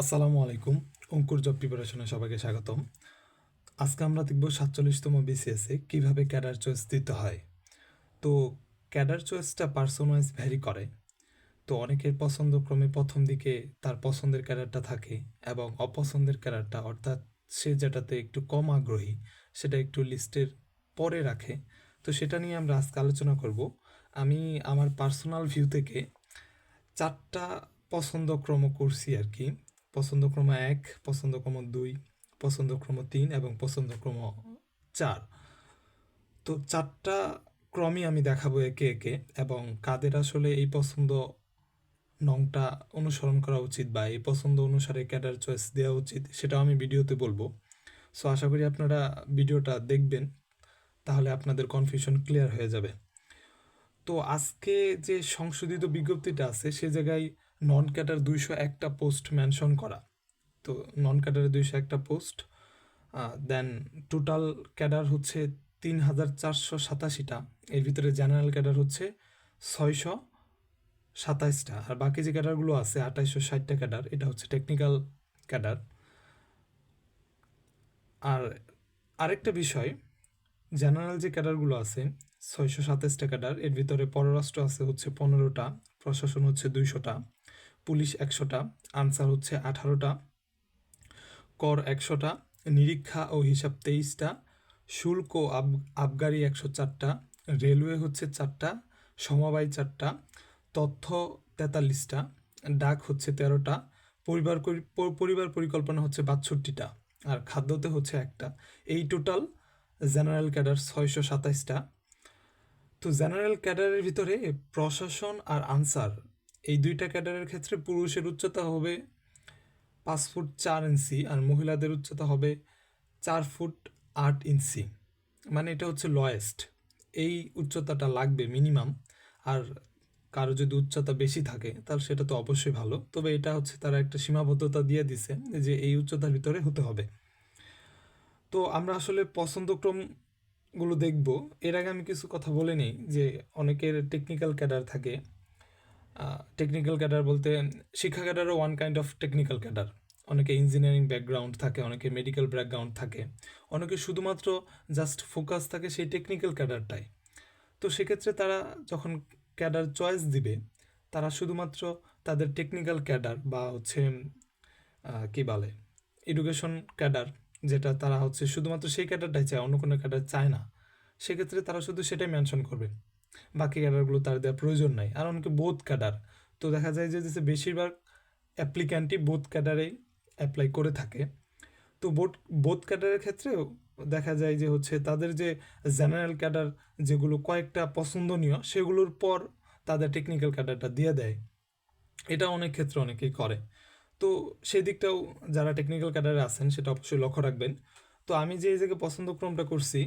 আসসালামু আলাইকুম। অঙ্কুর জব প্রিপারেশনে সবাইকে স্বাগতম। আজকে আমরা দেখব সাতচল্লিশতম বিসিএসে কীভাবে ক্যাডার চয়েস দিতে হয়। তো ক্যাডার চয়েসটা পার্সন ওয়াইজ ভ্যারি করে। তো অনেকের পছন্দক্রমে প্রথম দিকে তার পছন্দের ক্যাডারটা থাকে এবং অপছন্দের ক্যাডারটা অর্থাৎ সে যেটাতে একটু কম আগ্রহী, সেটা একটু লিস্টের পরে রাখে। তো সেটা নিয়ে আমরা আজকে আলোচনা করব। আমি আমার পার্সোনাল ভিউ থেকে চারটা পছন্দক্রম করছি আর কি। পছন্দক্রম এক পছন্দক্রম দুই পছন্দক্রম তিন এবং পছন্দক্রম চার। তো চারটা ক্রমই আমি দেখাবো একে একে এবং কাদের আসলে এই পছন্দ নংটা অনুসরণ করা উচিত বা এই পছন্দ অনুসারে ক্যাডার চয়েস দেওয়া উচিত সেটাও আমি ভিডিওতে বলব। সো আশা করি আপনারা ভিডিওটা দেখবেন, তাহলে আপনাদের কনফিউশন ক্লিয়ার হয়ে যাবে। তো আজকে যে সংশোধিত বিজ্ঞপ্তিটা আছে, সে জায়গায় নন ক্যাটার দুইশো একটা পোস্ট মেনশন করা। তো নন ক্যাডারে দুইশো একটা পোস্ট দেন টোটাল ক্যাডার হচ্ছে তিন হাজার চারশো সাতাশিটা। এর ভিতরে জেনারেল ক্যাডার হচ্ছে ছয়শো সাতাইশটা আর বাকি যে ক্যাডারগুলো আছে আঠাইশশো ষাটটা ক্যাডার এটা হচ্ছে টেকনিক্যাল ক্যাডার আর আরেকটা বিষয় জেনারেল যে ক্যাডারগুলো আছে ছয়শো সাতাশটা ক্যাডার এর ভিতরে পররাষ্ট্র আছে হচ্ছে পনেরোটা, প্রশাসন হচ্ছে দুইশোটা, পুলিশ একশোটা, আনসার হচ্ছে আঠারোটা, কর একশোটা, নিরীক্ষা ও হিসাব তেইশটা, শুল্ক ও আব, আবগারি একশো চারটা, রেলওয়ে হচ্ছে চারটা, সমবায় চারটা, তথ্য তেতাল্লিশটা, ডাক হচ্ছে তেরোটা, পরিবার পরিবার পরিকল্পনা হচ্ছে বাষট্টিটা, আর খাদ্যতে হচ্ছে একটা। এই টোটাল জেনারেল ক্যাডার ছয়শো সাতাইশটা তো জেনারেল ক্যাডারের ভিতরে প্রশাসন আর আনসার, এই দুইটা ক্যাডারের ক্ষেত্রে পুরুষের উচ্চতা হবে পাঁচ ফুট চার ইঞ্চি আর মহিলাদের উচ্চতা হবে চার ফুট আট ইঞ্চি। মানে এটা হচ্ছে লয়েস্ট। এই উচ্চতাটা লাগবে মিনিমাম। আর কারও যদি উচ্চতা বেশি থাকে, তাহলে সেটা তো অবশ্যই ভালো। তবে এটা হচ্ছে তারা একটা সীমাবদ্ধতা দিয়ে দিছে যে এই উচ্চতার ভিতরে হতে হবে। তো আমরা আসলে পছন্দক্রমগুলো দেখব। এর আগে আমি কিছু কথা বলে নিই যে অনেকের টেকনিক্যাল ক্যাডার থাকে। টেকনিক্যাল ক্যাডার বলতে শিক্ষা ক্যাডারও one kind of technical cadre অনেকে ইঞ্জিনিয়ারিং ব্যাকগ্রাউন্ড থাকে, অনেকে মেডিকেল ব্যাকগ্রাউন্ড থাকে। অনেকে শুধুমাত্র জাস্ট ফোকাস থাকে সেই টেকনিক্যাল ক্যাডারটাই তো সেক্ষেত্রে তারা যখন ক্যাডার চয়েস দিবে, তারা শুধুমাত্র তাদের টেকনিক্যাল ক্যাডার বা হচ্ছে কি বলে এডুকেশন ক্যাডার যেটা তারা হচ্ছে শুধুমাত্র সেই ক্যাডারটাই চায়, অন্য কোনো ক্যাডার চায় না। সেক্ষেত্রে তারা শুধু সেটাই মেনশন করবে। বাকি ক্যাডারগুলো তার দেওয়ার প্রয়োজন নাই। আর অনেকে বোধ ক্যাডার। তো দেখা যায় যে বেশিরভাগ অ্যাপ্লিক্যান্টই বোধ ক্যাডারেই অ্যাপ্লাই করে থাকে। তো বোট বোধ ক্যাডারের ক্ষেত্রেও দেখা যায় যে হচ্ছে তাদের যে জেনারেল ক্যাডার যেগুলো কয়েকটা পছন্দনীয়, সেগুলোর পর তাদের টেকনিক্যাল ক্যাডারটা দিয়ে দেয়। এটা অনেক ক্ষেত্রে অনেকেই করে। তো সেই দিকটাও যারা টেকনিক্যাল ক্যাডারে আছেন, সেটা অবশ্যই লক্ষ্য রাখবেন। তো আমি যে এই জায়গায় পছন্দক্রমটা করছি,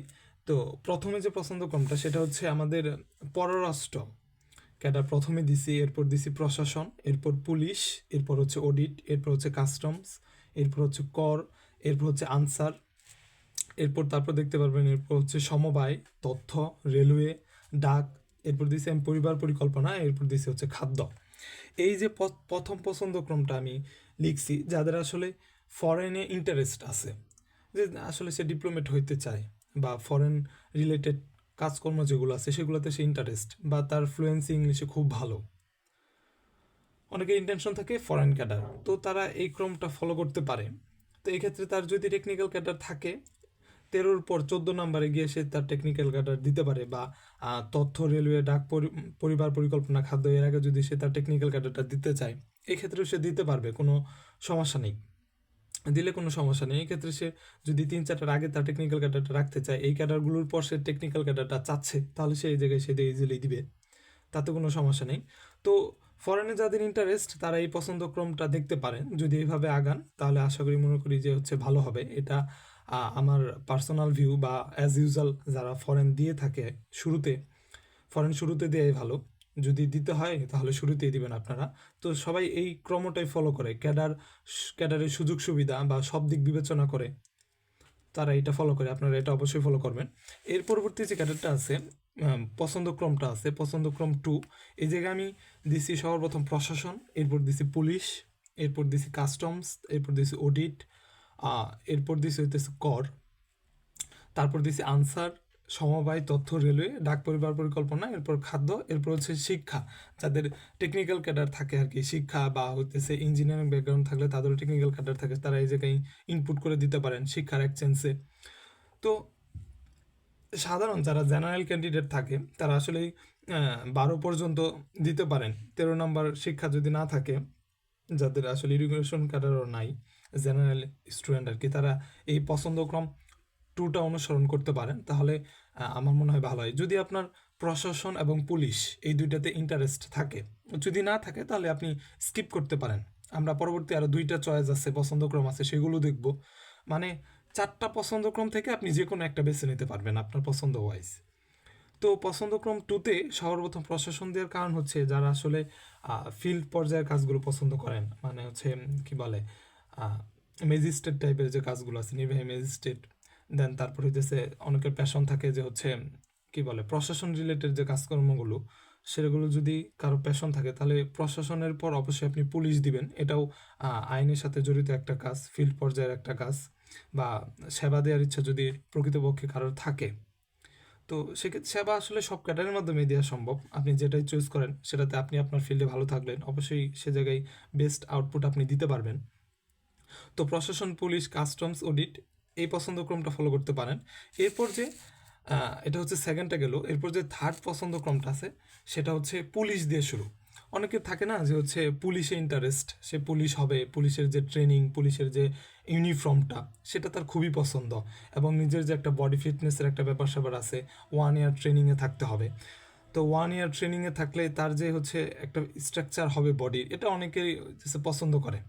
তো প্রথমে যে পছন্দক্রমটা, সেটা হচ্ছে আমাদের পররাষ্ট্র ক্যাডার প্রথমে দিছি, এরপর দিছি প্রশাসন, এরপর পুলিশ, এরপর হচ্ছে অডিট এরপর হচ্ছে কাস্টমস এরপর হচ্ছে কর, এরপর হচ্ছে আনসার এরপর তারপর দেখতে পারবেন, এরপর হচ্ছে সমবায়, তথ্য রেলওয়ে ডাক, এরপর দিছি আমি পরিবার পরিকল্পনা, এরপর দিছি হচ্ছে খাদ্য। এই যে প্রথম পছন্দক্রমটা আমি লিখছি, যাদের আসলে ফরেনে ইন্টারেস্ট আছে। যে আসলে সে ডিপ্লোমেট হইতে চায় বা ফরেন রিলেটেড কাজকর্ম যেগুলো আছে, সেগুলোতে সে ইন্টারেস্ট বা তার ফ্লুয়েন্সি ইংলিশে খুব ভালো। অনেকের ইন্টেনশন থাকে ফরেন ক্যাডার তো তারা এই ক্রমটা ফলো করতে পারে। তো এই ক্ষেত্রে তার যদি টেকনিক্যাল ক্যাডার থাকে, তেরোর পর চোদ্দ নাম্বারে গিয়ে সে তার টেকনিক্যাল ক্যাডার দিতে পারে বা তথ্য রেলওয়ে ডাক পরি- পরিবার পরিকল্পনা, খাদ্য, এর আগে যদি সে তার টেকনিক্যাল ক্যাডারটা দিতে চায় এই ক্ষেত্রেও সে দিতে পারবে, কোনো সমস্যা নেই। দিলে কোনো সমস্যা নেই। এই ক্ষেত্রে সে যদি তিন চারটার আগে তার টেকনিক্যাল ক্যাডারটা রাখতে চায়, এই ক্যাডারগুলোর পর সে টেকনিক্যাল ক্যাডারটা চাচ্ছে, তাহলে সে এই জায়গায় সে ইজিলি দিবে। তাতে কোনো সমস্যা নেই। তো ফরেনে যাদের ইন্টারেস্ট তারা এই পছন্দক্রমটা দেখতে পারেন যদি এইভাবে আগান, তাহলে আশা করি, মনে করি যে হচ্ছে ভালো হবে। এটা আমার পার্সোনাল ভিউ বা অ্যাজ ইউজুয়াল যারা ফরেন দিয়ে থাকে, শুরুতে ফরেন শুরুতে দেওয়াই ভালো। যদি দিতে হয়, তাহলে শুরুতেই দিবেন আপনারা। তো সবাই এই ক্রমটাই ফলো করে। ক্যাডার ক্যাডারের সুযোগ সুবিধা বা সব দিক বিবেচনা করে তারা এটা ফলো করে। আপনারা এটা অবশ্যই ফলো করবেন। এর পরবর্তী যে ক্যাডারটা আছে পছন্দক্রমটা আছে পছন্দক্রম টু এই জায়গায় আমি দিছি সর্বপ্রথম প্রশাসন, এরপর দিছি পুলিশ, এরপর দিছি কাস্টমস এরপর দিছি অডিট এরপর দিছি হইতেছে কর, তারপর দিছি আনসার সমবায় তথ্য রেলওয়ে, ডাক পরিবার পরিকল্পনা, এরপর খাদ্য, এরপর হচ্ছে শিক্ষা। যাদের টেকনিক্যাল ক্যাডার থাকে আর কি, শিক্ষা বা হইতেছে ইঞ্জিনিয়ারিং ব্যাকগ্রাউন্ড থাকলে তাদেরও টেকনিক্যাল ক্যাডার থাকে, তারা এই জায়গায় ইনপুট করে দিতে পারেন শিক্ষার এক্সচেঞ্জে তো সাধারণ যারা জেনারেল ক্যান্ডিডেট থাকে, তারা আসলে বারো পর্যন্ত দিতে পারেন। তেরো নম্বর শিক্ষা যদি না থাকে, যাদের আসলে ইডুকেশন ক্যাডারও নাই জেনারেল স্টুডেন্ট আর কি, তারা এই পছন্দক্রম টুটা অনুসরণ করতে পারেন, তাহলে আমার মনে হয় ভালো হয়। যদি আপনার প্রশাসন এবং পুলিশ এই দুইটাতে ইন্টারেস্ট থাকে, যদি না থাকে তাহলে আপনি স্কিপ করতে পারেন। আমরা পরবর্তী আরও দুইটা চয়েস আছে, পছন্দক্রম আছে, সেগুলো দেখব। মানে চারটা পছন্দক্রম থেকে আপনি যে কোনো একটা বেছে নিতে পারবেন আপনার পছন্দ ওয়াইজ তো পছন্দক্রম টুতে সর্বপ্রথম প্রশাসন দেওয়ার কারণ হচ্ছে যারা আসলে ফিল্ড পর্যায়ের কাজগুলো পছন্দ করেন। মানে হচ্ছে কি বলে ম্যাজিস্ট্রেট টাইপের যে কাজগুলো আছে, নির্বাহী ম্যাজিস্ট্রেট দেন তারপর হইতেছে অনেকের প্যাশন থাকে যে হচ্ছে, কি বলে, প্রশাসন রিলেটেড যে কাজকর্মগুলো, সেগুলো যদি কারও প্যাশন থাকে, তাহলে প্রশাসনের পর অবশ্যই আপনি পুলিশ দিবেন। এটাও আইনের সাথে জড়িত একটা কাজ ফিল্ড পর্যায়ের একটা কাজ বা সেবা দেওয়ার ইচ্ছা যদি প্রকৃতপক্ষে কারোর থাকে। তো সেক্ষেত্রে সেবা আসলে সব ক্যাটারের মাধ্যমে দেওয়া সম্ভব। আপনি যেটাই চুজ করেন, সেটাতে আপনি আপনার ফিল্ডে ভালো থাকলেন। অবশ্যই সে জায়গায় বেস্ট আউটপুট আপনি দিতে পারবেন। তো প্রশাসন পুলিশ কাস্টমস অডিট এই পছন্দক্রমটা ফলো করতে পারেন। এরপর যে এটা হচ্ছে সেকেন্ডটা গেল। এরপর যে থার্ড পছন্দক্রমটা আছে, সেটা হচ্ছে পুলিশ দিয়ে শুরু। অনেকে থাকে না যে হচ্ছে পুলিশে ইন্টারেস্ট সে পুলিশ হবে পুলিশের যে ট্রেনিং পুলিশের যে ইউনিফর্মটা সেটা তার খুবই পছন্দ এবং নিজের যে একটা বডি ফিটনেসের একটা ব্যাপার স্যাপার আছে ওয়ান ইয়ার ট্রেনিংয়ে থাকতে হবে। তো ওয়ান ইয়ার ট্রেনিংয়ে থাকলে তার যে হচ্ছে একটা স্ট্রাকচার হবে বডির এটা অনেকেই পছন্দ করে।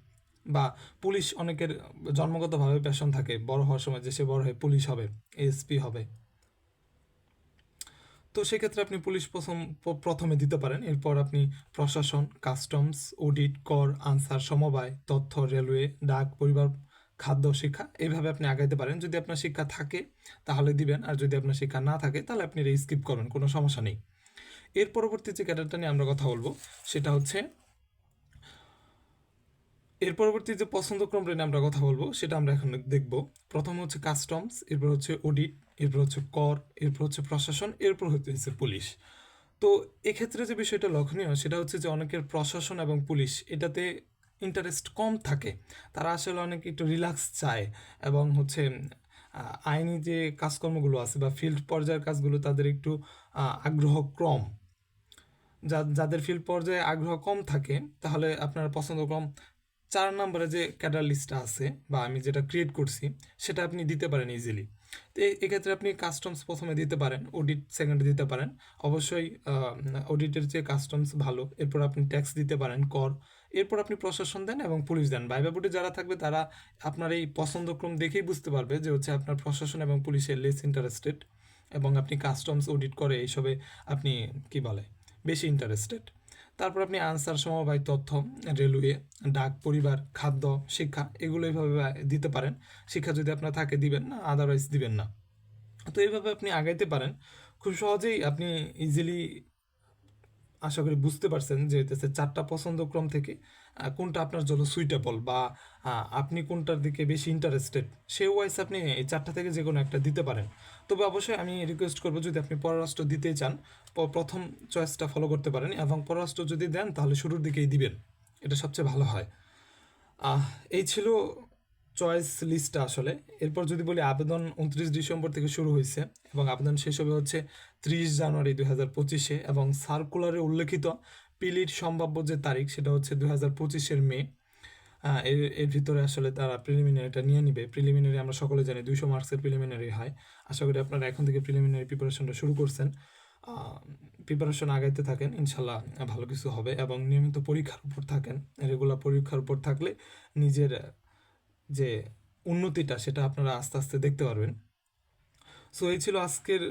বা পুলিশ অনেকের জন্মগতভাবে প্যাশন থাকে, বড় হওয়ার সময় যে সে বড় হয়ে পুলিশ হবে এসপি হবে। তো সেক্ষেত্রে আপনি পুলিশ প্রথম প্রথমে দিতে পারেন। এরপর আপনি প্রশাসন, কাস্টমস, অডিট, কর, আনসার, সমবায়, তথ্য, রেলওয়ে, ডাক, পরিবার, খাদ্য, শিক্ষা এইভাবে আপনি আগাইতে পারেন। যদি আপনার শিক্ষা থাকে, তাহলে দিবেন। আর যদি আপনার শিক্ষা না থাকে, তাহলে আপনি স্কিপ করবেন, কোনো সমস্যা নেই। এর পরবর্তী যে ক্যাডারটা নিয়ে আমরা কথা বলব, সেটা হচ্ছে এর পরবর্তী যে পছন্দক্রম নিয়ে আমরা কথা বলব, সেটা আমরা এখন দেখব। প্রথম হচ্ছে কাস্টমস এরপর হচ্ছে অডিট এরপর হচ্ছে কর, এরপর হচ্ছে প্রশাসন, এরপর হচ্ছে পুলিশ। তো এক্ষেত্রে যে বিষয়টা লক্ষণীয়, সেটা হচ্ছে যে অনেকের প্রশাসন এবং পুলিশ এটাতে ইন্টারেস্ট কম থাকে। তারা আসলে অনেক একটু রিল্যাক্স চায় এবং হচ্ছে আইনি যে কাজকর্মগুলো আছে বা ফিল্ড পর্যায়ের কাজগুলো তাদের একটু আগ্রহ কম। যা, যাদের ফিল্ড পর্যায়ে আগ্রহ কম থাকে, তাহলে আপনার পছন্দক্রম চার নম্বরে যে ক্যাডার লিস্টটা আছে বা আমি যেটা ক্রিয়েট করছি, সেটা আপনি দিতে পারেন ইজিলি তো এক্ষেত্রে আপনি কাস্টমস প্রথমে দিতে পারেন অডিট সেকেন্ডে দিতে পারেন। অবশ্যই অডিটের যে কাস্টমস ভালো, এরপর আপনি ট্যাক্স দিতে পারেন, কর। এরপর আপনি প্রশাসন দেন এবং পুলিশ দেন। ভাইবা বোর্ডে যারা থাকবে, তারা আপনার এই পছন্দক্রম দেখেই বুঝতে পারবে যে হচ্ছে আপনার প্রশাসন এবং পুলিশের লেস ইন্টারেস্টেড এবং আপনি কাস্টমস অডিট করে এইসবে আপনি, কি বলে, বেশি ইন্টারেস্টেড তারপর আপনি আনসার সমবায় তথ্য রেলওয়ে ডাক, পরিবার, খাদ্য, শিক্ষা, এগুলো এইভাবে দিতে পারেন। শিক্ষা যদি আপনার থাকে দিবেন না আদারওয়াইজ দিবেন না। তো এইভাবে আপনি আগাইতে পারেন। খুব সহজেই আপনি ইজিলি আশা করি বুঝতে পারছেন যে হইতেছে চারটা পছন্দক্রম থেকে কোনটা আপনার জন্য সুইটেবল বা আপনি কোনটার দিকে বেশি ইন্টারেস্টেড সে ওয়াইজ আপনি এই চারটা থেকে যে কোনো একটা দিতে পারেন। তবে অবশ্যই আমি রিকোয়েস্ট করব যদি আপনি পররাষ্ট্র দিতে চান প্রথম চয়েসটা ফলো করতে পারেন এবং পররাষ্ট্র যদি দেন তাহলে শুরুর দিকেই দিবেন, এটা সবচেয়ে ভালো হয়। এই ছিল চয়েস লিস্টটা আসলে। এরপর যদি বলি আবেদন উনত্রিশ ডিসেম্বর থেকে শুরু হয়েছে এবং আবেদন শেষ হবে হচ্ছে ত্রিশ জানুয়ারি দুই হাজার পঁচিশে এবং সার্কুলারে উল্লেখিত পিলির সম্ভাব্য যে তারিখ সেটা হচ্ছে দুই হাজার পঁচিশের মে। এর এর ভিতরে আসলে তারা প্রিলিমিনারিটা নিয়ে নিবে। প্রিলিমিনারি আমরা সকলে জানি দুইশো মার্কসের প্রিলিমিনারি হয়। আশা করি আপনারা এখন থেকে প্রিলিমিনারি প্রিপারেশনটা শুরু করছেন। প্রিপারেশন আগাইতে থাকেন ইনশাল্লাহ ভালো কিছু হবে এবং নিয়মিত পরীক্ষার উপর থাকেন। রেগুলার পরীক্ষার উপর থাকলে নিজের যে উন্নতিটা সেটা আপনারা আস্তে আস্তে দেখতে পারবেন। সো এই ছিল আজকের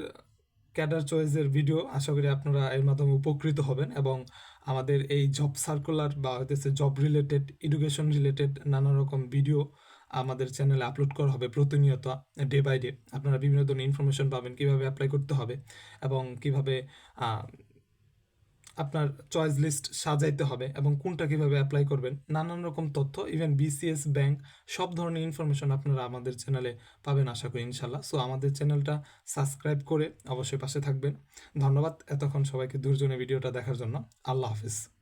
ক্যাডার চয়েসের ভিডিও আশা করি আপনারা এর মাধ্যমে উপকৃত হবেন এবং আমাদের এই জব সার্কুলার বা হইতেছে জব রিলেটেড এডুকেশন রিলেটেড নানা রকম ভিডিও আমাদের চ্যানেলে আপলোড করা হবে প্রতিনিয়ত ডে বাই ডে আপনারা বিভিন্ন ধরনের ইনফরমেশন পাবেন, কীভাবে অ্যাপ্লাই করতে হবে এবং কীভাবে আপনার চয়েস লিস্ট সাজাইতে হবে এবং কোনটা কীভাবে অ্যাপ্লাই করবেন, নানান রকম তথ্য ইভেন বিসিএস ব্যাংক সব ধরনের ইনফরমেশন আপনারা আমাদের চ্যানেলে পাবেন আশা করি ইনশাল্লাহ। সো আমাদের চ্যানেলটা সাবস্ক্রাইব করে অবশ্যই পাশে থাকবেন। ধন্যবাদ এতক্ষণ সবাইকে দুর্জনে ভিডিওটা দেখার জন্য। আল্লাহ হাফিজ।